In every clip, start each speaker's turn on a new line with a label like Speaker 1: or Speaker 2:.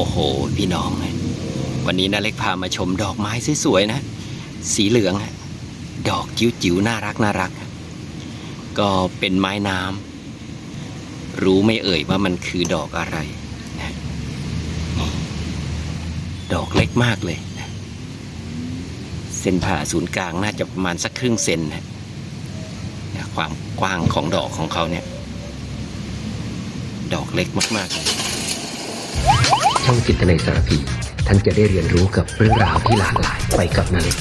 Speaker 1: โอ้โห พี่น้อง วันนี้นาเล็กพามาชมดอกไม้สวยๆนะ สีเหลือง ดอกจิ๋วๆน่ารักน่ารัก ก็เป็นไม้น้ำรู้ไม่เอ่ยว่ามันคือดอกอะไร ดอกเล็กมากเลย เส้นผ่าศูนย์กลางน่าจะประมาณสักครึ่งเซนนะความกว้างของดอกของเขาเนี่ย ดอกเล็กมากๆเลย
Speaker 2: ช่องจิตในสารพี ท่านจะได้เรียนรู้กับเรื่องราวที่หลากหลายไปกับนาเล็ก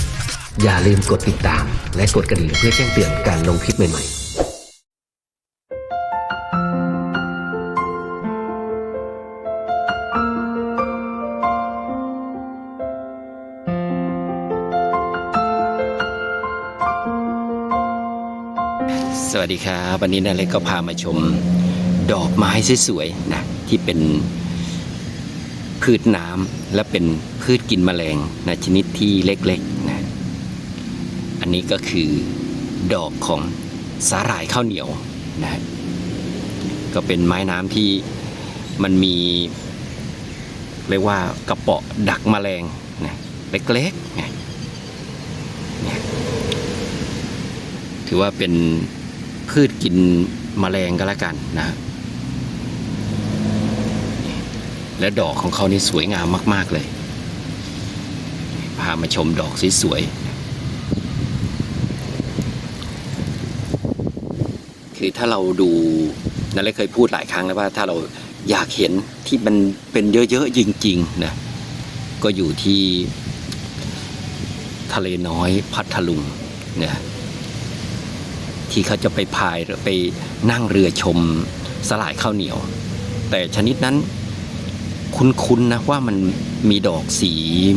Speaker 2: อย่าลืมกดติดตาม และกดกระดิ่งเพื่อแจ้งเตือนการลงคลิปใหม่ๆ
Speaker 1: สวัสดีครับ วันนี้นาเล็กก็พามาชมดอกไม้สวยๆนะที่เป็น พืชน้ำและเป็นพืชกินแมลงนะชนิดที่เล็กๆนะอันนี้ก็คือดอกของสาหร่ายข้าวเหนียวนะก็เป็นไม้น้ำที่มันมีเรียกว่ากระเปาะดักแมลงนะเล็กๆนะถือว่าเป็นพืชกินแมลงก็แล้วกันนะ และดอกของเขานี่สวยงามมาก ๆเลย พามาชมดอกสวยๆคือถ้าเราดูนั่นเลยเคยพูดหลายครั้งแล้วว่าถ้าเราอยากเห็นที่มันเป็นเยอะๆจริงๆนะก็อยู่ที่ทะเลน้อยพัทลุงนะที่เขาจะไปพายหรือไปนั่งเรือชมสลายข้าวเหนียว แต่ชนิดนั้น คุ้นๆนะว่ามันมีดอกสี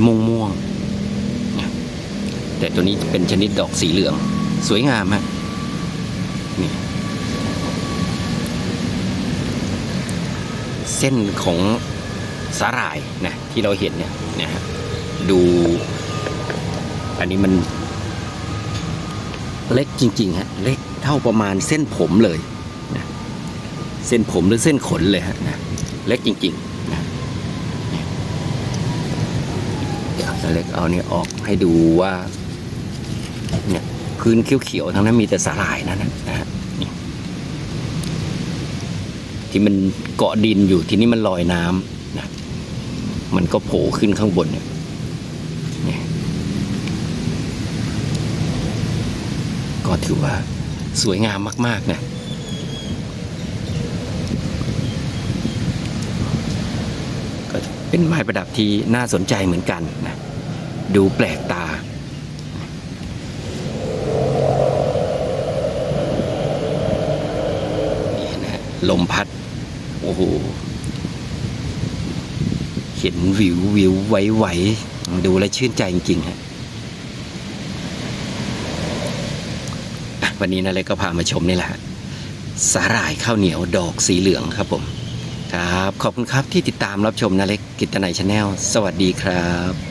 Speaker 1: ม่วงม่วงๆแต่ตัวนี้เป็นชนิดดอกสีเหลือง สวยงามฮะนี่เส้นของสาหร่ายนะที่เราเห็นเนี่ยนะฮะดู อันนี้มันเล็กจริงๆฮะเล็กเท่าประมาณเส้นผมเลยนะเส้นผมหรือเส้นขนเลยฮะนะเล็กจริง ๆนะเนี่ยเดี๋ยวจะเล็กเอาเนี่ยออกให้ดูว่าเนี่ยพื้นเขียวๆทั้งนั้นมีแต่สาหร่ายนั่นนะนะฮะที่มันเกาะดินอยู่ทีนี้มันลอยน้ำนะมันก็โผล่ขึ้นข้างบนเนี่ยก็ถือว่าสวยงามมาก ๆ นะ ก็ เป็นไม้ประดับที่น่าสนใจเหมือนกันนะดูแปลกตา ลมพัด โอ้โห เห็นวิววิวไหวๆ ดูแลวชื่นใจจริงๆฮะวันนี้นะเลยก็พามาชมนี่แหละสาหร่ายข้าวเหนียวดอกสีเหลืองครับผม ครับ ขอบคุณครับที่ติดตามรับชมนาเล็กกิตนายชาแนลสวัสดีครับ